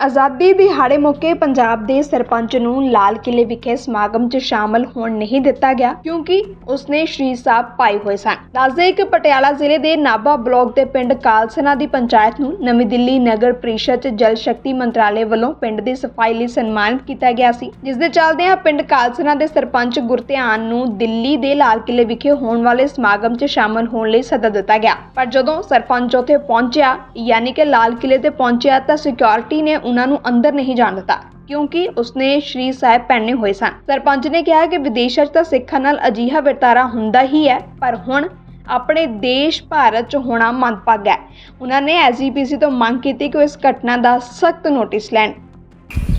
ਆਜ਼ਾਦੀ ਦਿਹਾੜੇ ਮੌਕੇ ਪੰਜਾਬ ਦੇ ਸਰਪੰਚ ਨੂੰ ਲਾਲ ਕਿਲੇ ਵਿਖੇ ਸਮਾਗਮ 'ਚ ਸ਼ਾਮਲ ਹੋਣ ਨਹੀਂ ਦਿੱਤਾ ਗਿਆ ਕਿਉਂਕਿ ਉਸਨੇ ਸ਼੍ਰੀ ਸਾਹਿਬ ਪਾਏ ਹੋਏ ਸਨ। ਦੱਸਦੇ ਕਿ ਪਟਿਆਲਾ ਜ਼ਿਲ੍ਹੇ ਦੇ ਨਾਭਾ ਬਲਾਕ ਦੇ ਪਿੰਡ ਕਾਲਸਨਾ ਦੀ ਪੰਚਾਇਤ ਨੂੰ ਨਵੀਂ ਦਿੱਲੀ ਨਗਰ ਪ੍ਰੀਸ਼ਦ 'ਚ ਜਲ ਸ਼ਕਤੀ ਮੰਤਰਾਲੇ ਵੱਲੋਂ ਪਿੰਡ ਦੀ ਸਫ਼ਾਈ ਲਈ ਸਨਮਾਨਿਤ ਕੀਤਾ ਗਿਆ ਸੀ। ਜਿਸ ਦੇ ਚੱਲਦਿਆਂ ਪਿੰਡ ਕਾਲਸਨਾ ਦੇ ਸਰਪੰਚ ਗੁਰਧਿਆਨ ਨੂੰ ਦਿੱਲੀ ਦੇ ਲਾਲ ਕਿਲੇ ਵਿਖੇ ਹੋਣ ਵਾਲੇ ਸਮਾਗਮ 'ਚ ਸ਼ਾਮਲ ਹੋਣ ਲਈ ਸੱਦਾ ਦਿੱਤਾ ਗਿਆ। ਪਰ ਜਦੋਂ ਸਰਪੰਚ ਉੱਥੇ ਪਹੁੰਚਿਆ, ਯਾਨੀ ਕਿ ਲਾਲ ਕਿਲੇ ਤੇ ਪਹੁੰਚਿਆ ਤਾਂ ਸਿਕਿਉਰਿਟੀ ਨੇ ਉਹਨਾਂ ਨੂੰ ਅੰਦਰ ਨਹੀਂ ਜਾਣ ਦਿੱਤਾ, ਕਿਉਂਕਿ ਉਸਨੇ ਸ਼੍ਰੀ ਸਾਹਿਬ ਪਹਿਨੇ ਹੋਏ ਸਨ। ਸਰਪੰਚ ਨੇ ਕਿਹਾ ਕਿ ਵਿਦੇਸ਼ਾਂ 'ਚ ਤਾਂ ਸਿੱਖਾਂ ਨਾਲ ਅਜੀਹਾ ਵਰਤਾਰਾ ਹੁੰਦਾ ਹੀ ਹੈ, ਪਰ ਹੁਣ ਆਪਣੇ ਦੇਸ਼ ਭਾਰਤ 'ਚ ਹੋਣਾ ਮੰਦਭਾਗਾ ਹੈ। ਉਹਨਾਂ ਨੇ ਐਸਜੀਪੀਸੀ ਤੋਂ ਮੰਗ ਕੀਤੀ ਕਿ ਉਹ ਇਸ ਘਟਨਾ ਦਾ ਸਖਤ ਨੋਟਿਸ ਲੈਣ।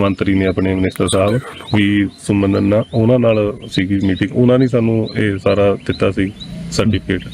ਮੰਤਰੀ ਨੇ ਆਪਣੇ ਮਿਨਿਸਟਰ ਸਾਹਿਬ ਵੀ ਸੁਮਨ ਉਹਨਾਂ ਨਾਲ ਸੀਗੀ ਮੀਟਿੰਗ ਉਹਨਾਂ ਨੇ ਸਾਨੂੰ ਇਹ ਸਾਰਾ ਦਿੱਤਾ ਸੀ ਸਰਟੀਫਿਕੇਟ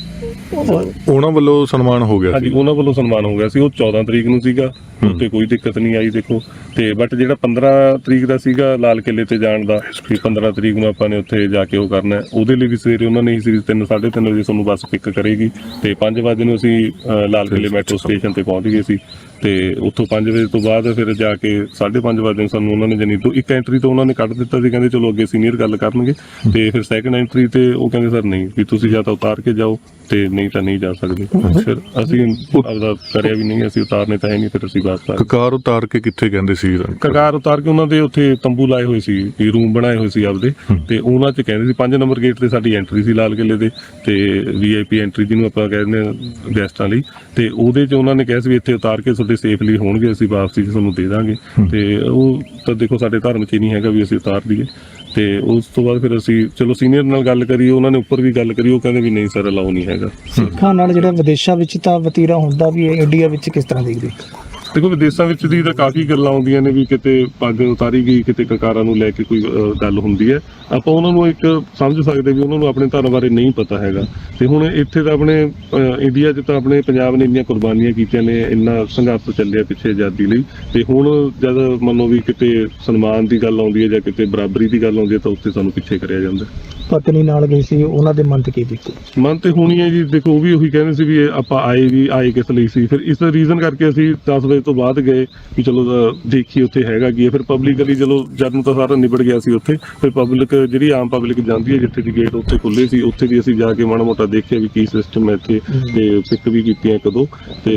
ਉਹਨਾਂ ਵੱਲੋਂ ਸਨਮਾਨ ਹੋ ਗਿਆ ਹਾਂਜੀ ਸੀ? ਉਹਨਾਂ ਵੱਲੋਂ ਸਨਮਾਨ ਹੋ ਗਿਆ ਸੀ। ਉਹ 14 ਤਰੀਕ ਨੂੰ ਸੀਗਾ। ਉੱਤੇ ਕੋਈ ਦਿੱਕਤ ਨਹੀਂ ਆਈ ਦੇਖੋ। ਤੇ ਬਟ ਜਿਹੜਾ 15 ਤਰੀਕ ਦਾ ਸੀਗਾ ਲਾਲ ਕਿਲੇ ਤੇ ਜਾਣ ਦਾ ਵੀ 15 ਤਰੀਕ ਨੂੰ ਆਪਾਂ ਨੇ ਉੱਥੇ ਜਾ ਕੇ ਉਹ ਕਰਨਾ ਹੈ। ਉਹਦੇ ਲਈ ਵੀ ਸਵੇਰੇ ਉਹਨਾਂ ਨੇ ਹੀ ਸੀ 3 3:30 ਵਜੇ ਸਾਨੂੰ ਬੱਸ ਪਿਕ ਕਰੇਗੀ। ਤੇ 5 ਵਜੇ ਨੂੰ ਅਸੀਂ ਅ, ਲਾਲ ਕਿਲੇ ਮੈਟਰੋ ਸਟੇਸ਼ਨ ਤੇ ਪਹੁੰਚ ਗਏ ਸੀ। ਤੇ ਉੱਥੋਂ 5 ਵਜੇ ਤੋਂ ਬਾਅਦ ਫਿਰ ਜਾ ਕੇ 5:30 ਵਜੇ ਨੂੰ ਸਾਨੂੰ ਉਹਨਾਂ ਨੇ ਜਨੀ ਤੋਂ ਇੱਕ ਐਂਟਰੀ ਤੋਂ ਉਹਨਾਂ ਨੇ ਕੱਢ ਦਿੱਤਾ ਸੀ। ਕਹਿੰਦੇ ਚਲੋ ਅੱਗੇ ਸੀਨੀਅਰ ਗੱਲ ਕਰਨਗੇ। ਤੇ ਫਿਰ ਸੈਕੰਡ ਐਂਟਰੀ ਤੇ ਉਹ ਕਹਿੰਦੇ ਸਰ ਨਹੀਂ ਵੀ ਤੁਸੀਂ ਜਾਂ ਤਾਂ ਉਤਾਰ ਕੇ ਜਾਓ। ਤੇ ਨਹੀਂ ਤਾਂ ਨਹੀਂ ਜਾ ਸਕਦੇ। ਫਿਰ ਅਸੀਂ ਆਪਦਾ ਕਰਿਆ ਵੀ ਨਹੀਂ ਅਸੀਂ ਉਤਾਰਨੇ ਤਾਂ ਹੈ ਨਹੀਂ ਫਿਰ ਅਸੀਂ ਵਾਪਸ ਆ ਗਏ। ਕਕਾਰ ਉਤਾਰ ਕੇ ਕਿੱਥੇ ਕਹਿੰਦੇ ਸੀ? ਕਗਾਰ ਉਤਾਰ ਕੇ ਉਹਨਾਂ ਦੇ ਉੱਥੇ ਤੰਬੂ ਲਾਏ ਹੋਏ ਸੀ ਵੀ ਰੂਮ ਬਣਾਏ ਹੋਏ ਸੀ ਆਪਦੇ। ਤੇ ਉਹਨਾਂ 'ਚ ਕਹਿੰਦੇ ਸੀ 5 ਨੰਬਰ ਗੇਟ ਤੇ ਸਾਡੀ ਐਂਟਰੀ ਸੀ ਲਾਲ ਕਿਲੇ ਦੇ ਤੇ ਵੀਆਈਪੀ ਐਂਟਰੀ ਜਿਹਨੂੰ ਆਪਾਂ ਕਹਿੰਦੇ ਗੈਸਟਾਂ ਲਈ। ਤੇ ਉਹਦੇ 'ਚ ਉਹਨਾਂ ਨੇ ਕਿਹਾ ਸੀ ਵੀ ਇੱਥੇ ਉਤਾਰ ਕੇ ਤੁਹਾਡੇ ਸੇਫਲੀ ਹੋਣਗੇ ਅਸੀਂ ਵਾਪਸੀ 'ਚ ਤੁਹਾਨੂੰ ਦੇ ਦਾਂਗੇ। ਤੇ ਉਹ ਤਾਂ ਦੇਖੋ ਸਾਡੇ ਧਰਮ 'ਚ ਨਹੀਂ ਹੈਗਾ ਵੀ ਅਸੀਂ ਉਤਾਰ ਦਈਏ। ਤੇ ਉਸ ਤੋਂ ਬਾਅਦ ਫਿਰ ਅਸੀਂ, ਚਲੋ ਸੀਨੀਅਰ ਨਾਲ ਗੱਲ ਕਰੀ ਉਹਨਾਂ ਨੇ ਉੱਪਰ ਵੀ ਗੱਲ ਕਰੀ, ਉਹ ਕਹਿੰਦੇ ਵੀ ਨਹੀਂ ਸਰ ਅਲਾਉ ਨਹੀਂ ਹੈਗਾ। ਸਿੱਖਾਂ ਨਾਲ ਜਿਹੜਾ ਵਿਦੇਸ਼ਾਂ ਵਿੱਚ ਤਾਂ ਵਤੀਰਾ ਹੁੰਦਾ ਵੀ ਹੈ ਇੰਡੀਆ ਵਿੱਚ ਕਿਸ ਤਰ੍ਹਾਂ ਦੇਖਦੇ ਦੇਖੋ ਵਿਦੇਸ਼ਾਂ ਵਿੱਚ ਦੀ ਤਾਂ ਕਾਫੀ ਗੱਲਾਂ ਆਉਂਦੀਆਂ ਨੇ ਵੀ ਕਿਤੇ ਪੱਗ ਉਤਾਰੀ ਗਈ ਕਿਤੇ ਕਕਾਰਾਂ ਨੂੰ ਲੈ ਕੇ ਕੋਈ ਗੱਲ ਹੁੰਦੀ ਹੈ। ਆਪਾਂ ਉਹਨਾਂ ਨੂੰ ਇੱਕ ਸਮਝ ਸਕਦੇ ਵੀ ਉਹਨਾਂ ਨੂੰ ਆਪਣੇ ਧਰਮ ਬਾਰੇ ਨਹੀਂ ਪਤਾ ਹੈਗਾ। ਤੇ ਹੁਣ ਇੱਥੇ ਤਾਂ ਆਪਣੇ ਇੰਡੀਆ 'ਚ ਤਾਂ ਆਪਣੇ ਪੰਜਾਬ ਨੇ ਇੰਨੀਆਂ ਕੁਰਬਾਨੀਆਂ ਕੀਤੀਆਂ ਨੇ ਇੰਨਾ ਸੰਘਰਸ਼ ਚੱਲਿਆ ਪਿੱਛੇ ਆਜ਼ਾਦੀ ਲਈ। ਤੇ ਹੁਣ ਜਦ ਮੰਨੋ ਵੀ ਕਿਤੇ ਸਨਮਾਨ ਦੀ ਗੱਲ ਆਉਂਦੀ ਹੈ ਜਾਂ ਕਿਤੇ ਬਰਾਬਰੀ ਦੀ ਗੱਲ ਆਉਂਦੀ ਹੈ ਤਾਂ ਉੱਥੇ ਸਾਨੂੰ ਪਿੱਛੇ ਕਰਿਆ ਜਾਂਦਾ ਪਤਨੀ ਨਾਲ ਗਈ ਸੀ ਉਹਨਾਂ ਦੇ ਮਨ ਤੇ ਕੀ ਬੀਤੀ ਮਨ ਤੇ ਹੋਣੀ ਹੈ ਜੀ ਦੇਖੋ ਉਹ ਵੀ ਉਹੀ ਕਹਿੰਦੇ ਸੀ ਵੀ ਆਪਾਂ ਆਏ ਵੀ ਆਏ ਕਿਸ ਲਈ ਸੀ। ਫਿਰ ਇਸ ਰੀਜ਼ਨ ਕਰਕੇ ਅਸੀਂ 10 ਵਜੇ ਤੋਂ ਬਾਅਦ ਗਏ ਵੀ ਚਲੋ ਦੇਖੀ ਉੱਥੇ ਹੈਗਾ ਕੀ ਹੈ। ਫਿਰ ਪਬਲਿਕਲੀ ਚਲੋ ਜਦ ਨੂੰ ਤਾਂ ਸਾਰਾ ਨਿਬੜ ਗਿਆ ਸੀ ਉੱਥੇ ਫਿਰ ਪਬਲਿਕ ਜਿਹੜੀ ਆਮ ਪਬਲਿਕ ਜਾਂਦੀ ਹੈ ਜਿੱਥੇ ਦੀ ਗੇਟ ਉੱਥੇ ਖੁੱਲੇ ਸੀ ਉੱਥੇ ਵੀ ਅਸੀਂ ਜਾ ਕੇ ਮਾੜਾ ਮੋਟਾ ਦੇਖਿਆ ਵੀ ਕੀ ਸਿਸਟਮ ਹੈ ਇੱਥੇ ਤੇ ਪਿਕ ਵੀ ਕੀਤੀਆਂ ਇੱਕ ਦੋ ਤੇ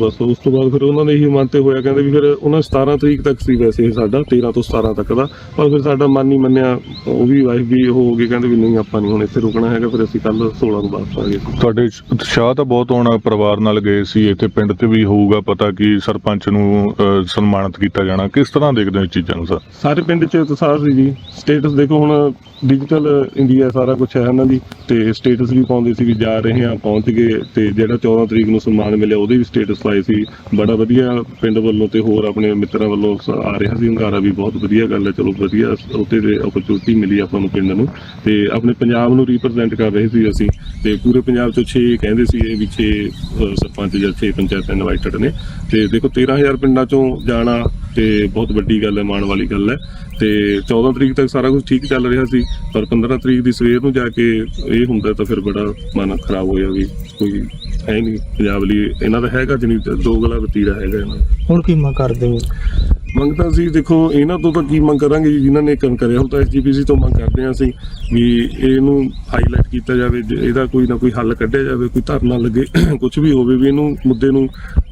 ਬਸ ਉਸ ਤੋਂ ਬਾਅਦ ਫਿਰ ਉਹਨਾਂ ਨੇ ਇਹੀ ਮਨ ਤੇ ਹੋਇਆ ਕਹਿੰਦੇ ਵੀ ਫਿਰ ਉਹਨਾਂ 17 ਤਰੀਕ ਤੱਕ ਸੀ ਵੈਸੇ ਸਾਡਾ 13 ਤੋਂ 17 ਤੱਕ ਦਾ ਪਰ ਫਿਰ ਸਾਡਾ ਮਨ ਨਹੀਂ ਮੰਨਿਆ ਉਹ ਵੀ ਵਾਈਫ ਵੀ ਹੋ ਗਏ ਕਹਿੰਦੇ ਵੀ ਨਹੀਂ ਆਪਾਂ ਨਹੀਂ ਹੁਣ ਇੱਥੇ ਰੁਕਣਾ ਹੈਗਾ ਫਿਰ ਅਸੀਂ ਕੱਲ 16 ਨੂੰ ਵਾਪਸ ਆ ਗਏ। ਤੁਹਾਡੇ ਉਤਸ਼ਾਹ ਤਾਂ ਬਹੁਤ ਹੋਣਾ ਪਰਿਵਾਰ ਨਾਲ ਗਏ ਸੀ ਇੱਥੇ ਪਿੰਡ ਤੇ ਵੀ ਹੋਊਗਾ ਪਤਾ ਕਿ ਸਰਪੰਚ ਨੂੰ ਅਹ, ਸਨਮਾਨਿਤ ਕੀਤਾ ਜਾਣਾ। ਕਿਸ ਤਰ੍ਹਾਂ ਦੇਖਦੇ ਹੋ ਇਸ ਚੀਜ਼ਾਂ ਨੂੰ ਸਰ? ਸਾਰੇ ਪਿੰਡ 'ਚ ਉਤਸ਼ਾਹ ਸੀ ਜੀ। ਸਟੇਟਸ ਦੇਖੋ ਹੁਣ ਡਿਜੀਟਲ ਇੰਡੀਆ ਸਾਰਾ ਕੁਝ ਹੈ ਇਹਨਾਂ ਦੀ। ਤੇ ਸਟੇਟਸ ਵੀ ਪਾਉਂਦੇ ਸੀ ਵੀ ਜਾ ਰਹੇ ਹਾਂ ਪਹੁੰਚ ਗਏ। ਤੇ ਜਿਹੜਾ 14 ਤਰੀਕ ਨੂੰ ਸਨਮਾਨ ਮਿਲਿਆ ਉਹਦੇ ਵੀ ਸਟੇਟਸ ਲਾਏ ਸੀ। ਬੜਾ ਵਧੀਆ ਪਿੰਡ ਵੱਲੋਂ ਤੇ ਹੋਰ ਆਪਣੇ ਮਿੱਤਰਾਂ ਵੱਲੋਂ ਸ- ਆ ਰਿਹਾ ਸੀ ਹੰਗਾਰਾ ਵੀ ਬਹੁਤ ਵਧੀਆ ਗੱਲ ਹੈ। ਚਲੋ ਵਧੀਆ ਉੱਤੇ 'ਤੇ ਓਪਰਚੁਨਿਟੀ ਮਿਲੀ ਆਪਾਂ ਨੂੰ ਪਿੰਡ ਨੂੰ। ਤੇ ਆਪਣੇ ਪੰਜਾਬ ਨੂੰ ਰਿਪਰੈਜ਼ੈਂਟ ਕਰ ਰਹੇ ਸੀ ਅਸੀਂ। ਤੇ ਪੂਰੇ ਪੰਜਾਬ ਚੋਂ 6 ਕਹਿੰਦੇ ਸੀ ਇਹ ਵੀ 6 ਸਰਪੰਚ ਜਾਂ 6 ਪੰਚਾਇਤਾਂ ਇਨਵਾਈਟਡ ਨੇ। ਤੇ ਦੇਖੋ 13000 ਪਿੰਡਾਂ ਚੋਂ ਜਾਣਾ ਤੇ ਬਹੁਤ ਵੱਡੀ ਗੱਲ ਹੈ ਮਾਣ ਵਾਲੀ ਗੱਲ ਹੈ। ਤੇ 14 ਤਰੀਕ ਤੱਕ ਸਾਰਾ ਕੁਝ ਠੀਕ ਚੱਲ ਰਿਹਾ ਸੀ ਪਰ 15 ਤਰੀਕ ਦੀ ਸਵੇਰ ਨੂੰ ਜਾ ਕੇ ਇਹ ਹੁੰਦਾ ਤਾਂ ਫਿਰ ਬੜਾ ਮਨ ਖਰਾਬ ਹੋਇਆ ਵੀ ਕੋਈ ਹੈ ਨਹੀਂ ਪੰਜਾਬ ਲਈ। ਇਹਨਾਂ ਦਾ ਹੈਗਾ ਜਨੀ ਦੋਗਲਾ ਵਤੀਰਾ ਹੈਗਾ ਇਹਨਾਂ ਦਾ। ਹੁਣ ਕੀ ਮੰਗ ਕਰਦੇ ਹੋ? ਮੰਗ ਤਾਂ ਅਸੀਂ ਦੇਖੋ ਇਹਨਾਂ ਤੋਂ ਤਾਂ ਕੀ ਮੰਗ ਕਰਾਂਗੇ ਜੀ ਜਿਨ੍ਹਾਂ ਨੇ ਕੰਮ ਕਰਿਆ। ਹੁਣ ਤਾਂ ਐਸਜੀਪੀਸੀ ਤੋਂ ਮੰਗ ਕਰਦੇ ਹਾਂ ਅਸੀਂ ਵੀ ਇਹਨੂੰ ਹਾਈਲਾਈਟ ਕੀਤਾ ਜਾਵੇ ਇਹਦਾ ਕੋਈ ਨਾ ਕੋਈ ਹੱਲ ਕੱਢਿਆ ਜਾਵੇ ਕੋਈ ਧਰਨਾ ਲੱਗੇ ਕੁਝ ਵੀ ਹੋਵੇ ਵੀ ਇਹਨੂੰ ਮੁੱਦੇ ਨੂੰ